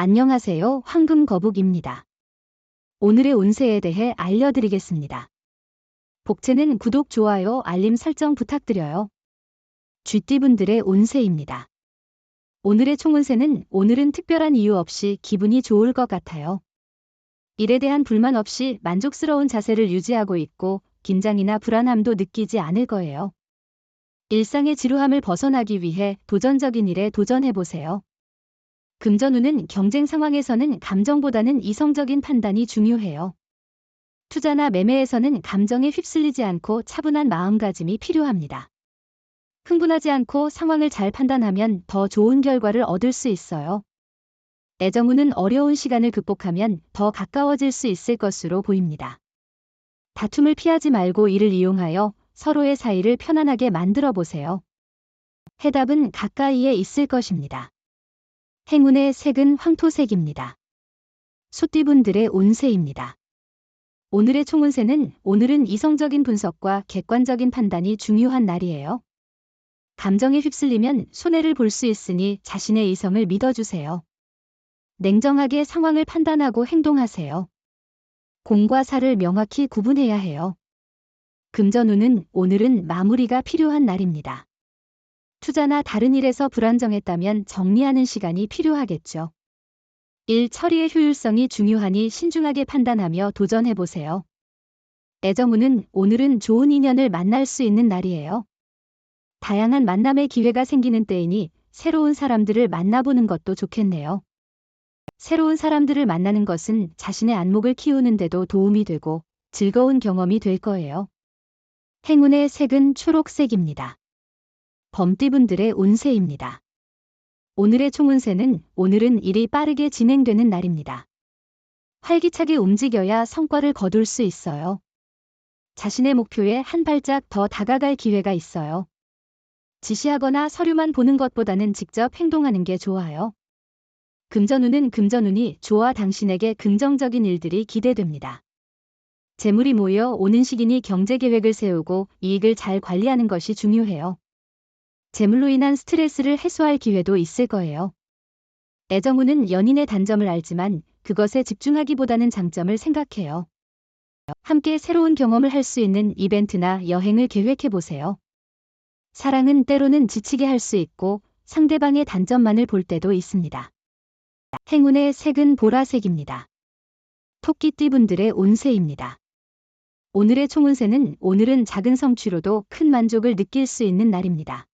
안녕하세요. 황금 거북입니다. 오늘의 운세에 대해 알려드리겠습니다. 복채는 구독, 좋아요, 알림 설정 부탁드려요. 쥐띠분들의 운세입니다. 오늘의 총운세는 오늘은 특별한 이유 없이 기분이 좋을 것 같아요. 일에 대한 불만 없이 만족스러운 자세를 유지하고 있고 긴장이나 불안함도 느끼지 않을 거예요. 일상의 지루함을 벗어나기 위해 도전적인 일에 도전해보세요. 금전운은 경쟁 상황에서는 감정보다는 이성적인 판단이 중요해요. 투자나 매매에서는 감정에 휩쓸리지 않고 차분한 마음가짐이 필요합니다. 흥분하지 않고 상황을 잘 판단하면 더 좋은 결과를 얻을 수 있어요. 애정운은 어려운 시간을 극복하면 더 가까워질 수 있을 것으로 보입니다. 다툼을 피하지 말고 이를 이용하여 서로의 사이를 편안하게 만들어 보세요. 해답은 가까이에 있을 것입니다. 행운의 색은 황토색입니다. 소띠분들의 운세입니다. 오늘의 총운세는 오늘은 이성적인 분석과 객관적인 판단이 중요한 날이에요. 감정에 휩쓸리면 손해를 볼 수 있으니 자신의 이성을 믿어주세요. 냉정하게 상황을 판단하고 행동하세요. 공과 사를 명확히 구분해야 해요. 금전운은 오늘은 마무리가 필요한 날입니다. 투자나 다른 일에서 불안정했다면 정리하는 시간이 필요하겠죠. 일 처리의 효율성이 중요하니 신중하게 판단하며 도전해보세요. 애정운은 오늘은 좋은 인연을 만날 수 있는 날이에요. 다양한 만남의 기회가 생기는 때이니 새로운 사람들을 만나보는 것도 좋겠네요. 새로운 사람들을 만나는 것은 자신의 안목을 키우는데도 도움이 되고 즐거운 경험이 될 거예요. 행운의 색은 초록색입니다. 범띠분들의 운세입니다. 오늘의 총운세는 오늘은 일이 빠르게 진행되는 날입니다. 활기차게 움직여야 성과를 거둘 수 있어요. 자신의 목표에 한 발짝 더 다가갈 기회가 있어요. 지시하거나 서류만 보는 것보다는 직접 행동하는 게 좋아요. 금전운은 금전운이 좋아 당신에게 긍정적인 일들이 기대됩니다. 재물이 모여 오는 시기니 경제 계획을 세우고 이익을 잘 관리하는 것이 중요해요. 재물로 인한 스트레스를 해소할 기회도 있을 거예요. 애정운은 연인의 단점을 알지만 그것에 집중하기보다는 장점을 생각해요. 함께 새로운 경험을 할 수 있는 이벤트나 여행을 계획해 보세요. 사랑은 때로는 지치게 할 수 있고 상대방의 단점만을 볼 때도 있습니다. 행운의 색은 보라색입니다. 토끼띠분들의 운세입니다. 오늘의 총운세는 오늘은 작은 성취로도 큰 만족을 느낄 수 있는 날입니다.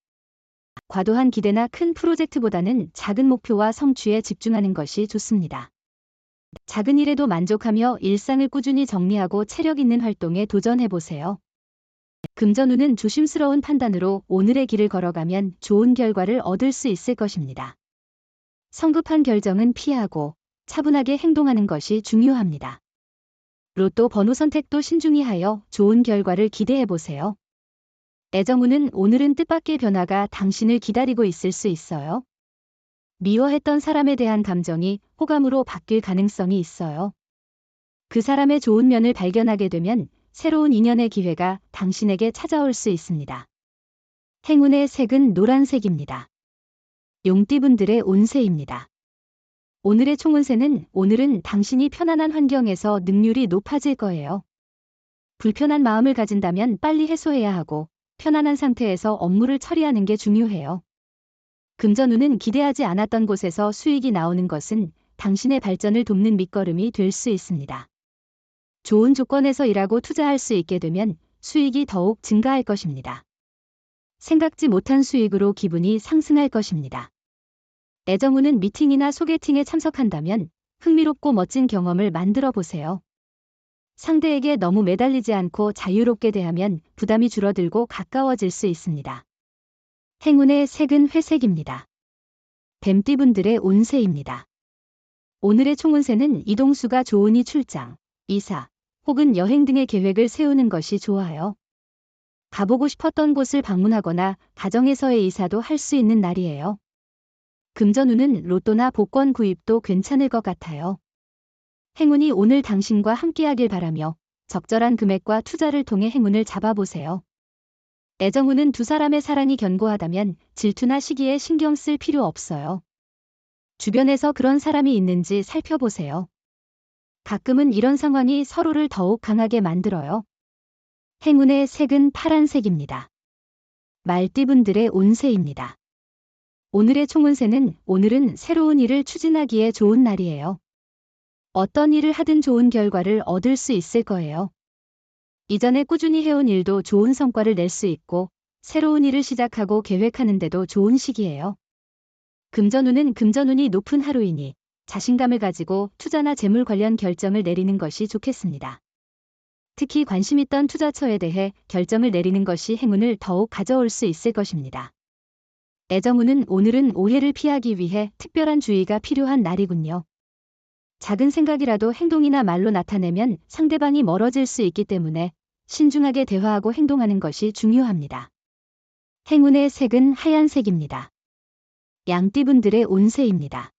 과도한 기대나 큰 프로젝트보다는 작은 목표와 성취에 집중하는 것이 좋습니다. 작은 일에도 만족하며 일상을 꾸준히 정리하고 체력 있는 활동에 도전해보세요. 금전운은 조심스러운 판단으로 오늘의 길을 걸어가면 좋은 결과를 얻을 수 있을 것입니다. 성급한 결정은 피하고 차분하게 행동하는 것이 중요합니다. 로또 번호 선택도 신중히 하여 좋은 결과를 기대해 보세요. 애정운은 오늘은 뜻밖의 변화가 당신을 기다리고 있을 수 있어요. 미워했던 사람에 대한 감정이 호감으로 바뀔 가능성이 있어요. 그 사람의 좋은 면을 발견하게 되면 새로운 인연의 기회가 당신에게 찾아올 수 있습니다. 행운의 색은 노란색입니다. 용띠분들의 운세입니다. 오늘의 총운세는 오늘은 당신이 편안한 환경에서 능률이 높아질 거예요. 불편한 마음을 가진다면 빨리 해소해야 하고 편안한 상태에서 업무를 처리하는 게 중요해요. 금전운은 기대하지 않았던 곳에서 수익이 나오는 것은 당신의 발전을 돕는 밑거름이 될 수 있습니다. 좋은 조건에서 일하고 투자할 수 있게 되면 수익이 더욱 증가할 것입니다. 생각지 못한 수익으로 기분이 상승할 것입니다. 애정운은 미팅이나 소개팅에 참석한다면 흥미롭고 멋진 경험을 만들어 보세요. 상대에게 너무 매달리지 않고 자유롭게 대하면 부담이 줄어들고 가까워질 수 있습니다. 행운의 색은 회색입니다. 뱀띠분들의 운세입니다. 오늘의 총운세는 이동수가 좋으니 출장, 이사, 혹은 여행 등의 계획을 세우는 것이 좋아요. 가보고 싶었던 곳을 방문하거나 가정에서의 이사도 할 수 있는 날이에요. 금전운은 로또나 복권 구입도 괜찮을 것 같아요. 행운이 오늘 당신과 함께하길 바라며 적절한 금액과 투자를 통해 행운을 잡아보세요. 애정운은 두 사람의 사랑이 견고하다면 질투나 시기에 신경 쓸 필요 없어요. 주변에서 그런 사람이 있는지 살펴보세요. 가끔은 이런 상황이 서로를 더욱 강하게 만들어요. 행운의 색은 파란색입니다. 말띠분들의 운세입니다. 오늘의 총운세는 오늘은 새로운 일을 추진하기에 좋은 날이에요. 어떤 일을 하든 좋은 결과를 얻을 수 있을 거예요. 이전에 꾸준히 해온 일도 좋은 성과를 낼 수 있고 새로운 일을 시작하고 계획하는데도 좋은 시기예요. 금전운은 금전운이 높은 하루이니 자신감을 가지고 투자나 재물 관련 결정을 내리는 것이 좋겠습니다. 특히 관심 있던 투자처에 대해 결정을 내리는 것이 행운을 더욱 가져올 수 있을 것입니다. 애정운은 오늘은 오해를 피하기 위해 특별한 주의가 필요한 날이군요. 작은 생각이라도 행동이나 말로 나타내면 상대방이 멀어질 수 있기 때문에 신중하게 대화하고 행동하는 것이 중요합니다. 행운의 색은 하얀색입니다. 양띠분들의 운세입니다.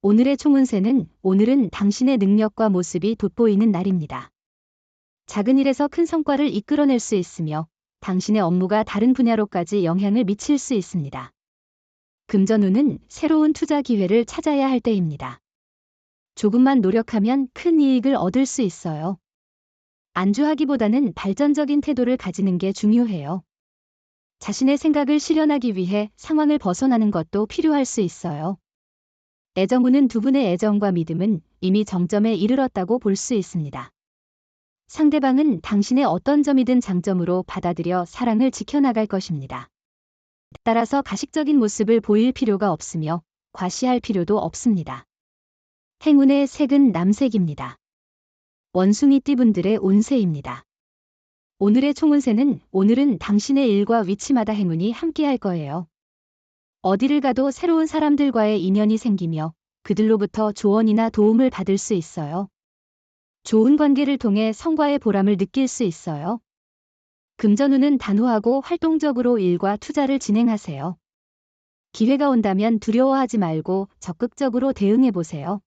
오늘의 총운세는 오늘은 당신의 능력과 모습이 돋보이는 날입니다. 작은 일에서 큰 성과를 이끌어낼 수 있으며 당신의 업무가 다른 분야로까지 영향을 미칠 수 있습니다. 금전운은 새로운 투자 기회를 찾아야 할 때입니다. 조금만 노력하면 큰 이익을 얻을 수 있어요. 안주하기보다는 발전적인 태도를 가지는 게 중요해요. 자신의 생각을 실현하기 위해 상황을 벗어나는 것도 필요할 수 있어요. 애정운은 두 분의 애정과 믿음은 이미 정점에 이르렀다고 볼 수 있습니다. 상대방은 당신의 어떤 점이든 장점으로 받아들여 사랑을 지켜나갈 것입니다. 따라서 가식적인 모습을 보일 필요가 없으며 과시할 필요도 없습니다. 행운의 색은 남색입니다. 원숭이띠분들의 운세입니다. 오늘의 총운세는 오늘은 당신의 일과 위치마다 행운이 함께할 거예요. 어디를 가도 새로운 사람들과의 인연이 생기며 그들로부터 조언이나 도움을 받을 수 있어요. 좋은 관계를 통해 성과의 보람을 느낄 수 있어요. 금전운은 단호하고 활동적으로 일과 투자를 진행하세요. 기회가 온다면 두려워하지 말고 적극적으로 대응해 보세요.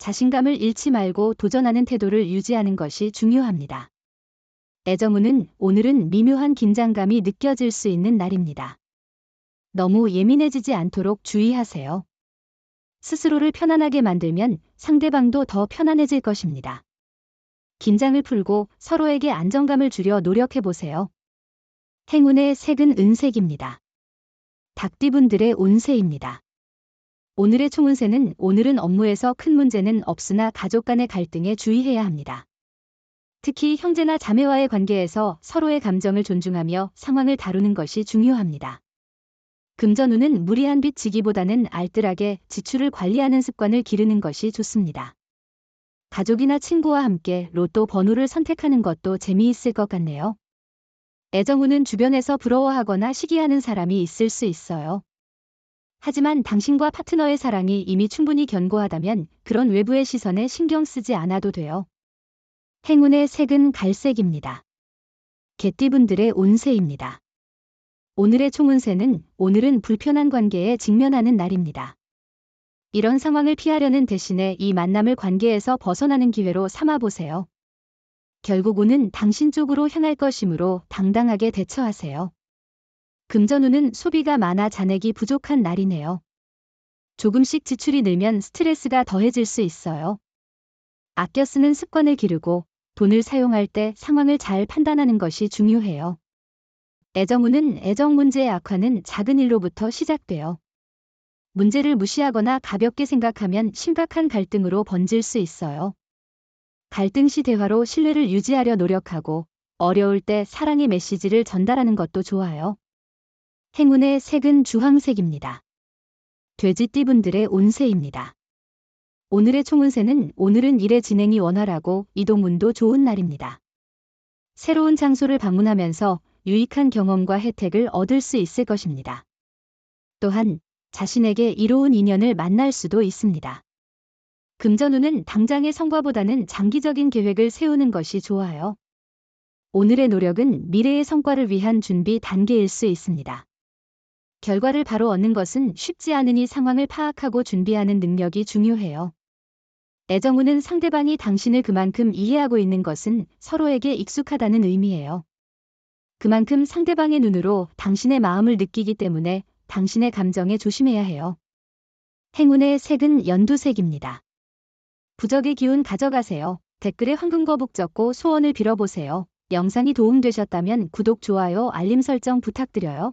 자신감을 잃지 말고 도전하는 태도를 유지하는 것이 중요합니다. 애정운은 오늘은 미묘한 긴장감이 느껴질 수 있는 날입니다. 너무 예민해지지 않도록 주의하세요. 스스로를 편안하게 만들면 상대방도 더 편안해질 것입니다. 긴장을 풀고 서로에게 안정감을 주려 노력해 보세요. 행운의 색은 은색입니다. 닭띠분들의 운세입니다. 오늘의 총운세는 오늘은 업무에서 큰 문제는 없으나 가족 간의 갈등에 주의해야 합니다. 특히 형제나 자매와의 관계에서 서로의 감정을 존중하며 상황을 다루는 것이 중요합니다. 금전운은 무리한 빚 지기보다는 알뜰하게 지출을 관리하는 습관을 기르는 것이 좋습니다. 가족이나 친구와 함께 로또 번호를 선택하는 것도 재미있을 것 같네요. 애정운은 주변에서 부러워하거나 시기하는 사람이 있을 수 있어요. 하지만 당신과 파트너의 사랑이 이미 충분히 견고하다면 그런 외부의 시선에 신경 쓰지 않아도 돼요. 행운의 색은 갈색입니다. 개띠분들의 운세입니다. 오늘의 총운세는 오늘은 불편한 관계에 직면하는 날입니다. 이런 상황을 피하려는 대신에 이 만남을 관계에서 벗어나는 기회로 삼아보세요. 결국 운은 당신 쪽으로 향할 것이므로 당당하게 대처하세요. 금전운은 소비가 많아 잔액이 부족한 날이네요. 조금씩 지출이 늘면 스트레스가 더해질 수 있어요. 아껴 쓰는 습관을 기르고 돈을 사용할 때 상황을 잘 판단하는 것이 중요해요. 애정운은 애정 문제의 악화는 작은 일로부터 시작돼요. 문제를 무시하거나 가볍게 생각하면 심각한 갈등으로 번질 수 있어요. 갈등 시 대화로 신뢰를 유지하려 노력하고 어려울 때 사랑의 메시지를 전달하는 것도 좋아요. 행운의 색은 주황색입니다. 돼지띠분들의 운세입니다. 오늘의 총운세는 오늘은 일의 진행이 원활하고 이동운도 좋은 날입니다. 새로운 장소를 방문하면서 유익한 경험과 혜택을 얻을 수 있을 것입니다. 또한 자신에게 이로운 인연을 만날 수도 있습니다. 금전운은 당장의 성과보다는 장기적인 계획을 세우는 것이 좋아요. 오늘의 노력은 미래의 성과를 위한 준비 단계일 수 있습니다. 결과를 바로 얻는 것은 쉽지 않으니 상황을 파악하고 준비하는 능력이 중요해요. 애정우는 상대방이 당신을 그만큼 이해하고 있는 것은 서로에게 익숙하다는 의미예요. 그만큼 상대방의 눈으로 당신의 마음을 느끼기 때문에 당신의 감정에 조심해야 해요. 행운의 색은 연두색입니다. 부적의 기운 가져가세요. 댓글에 황금거북 적고 소원을 빌어보세요. 영상이 도움되셨다면 구독, 좋아요, 알림 설정 부탁드려요.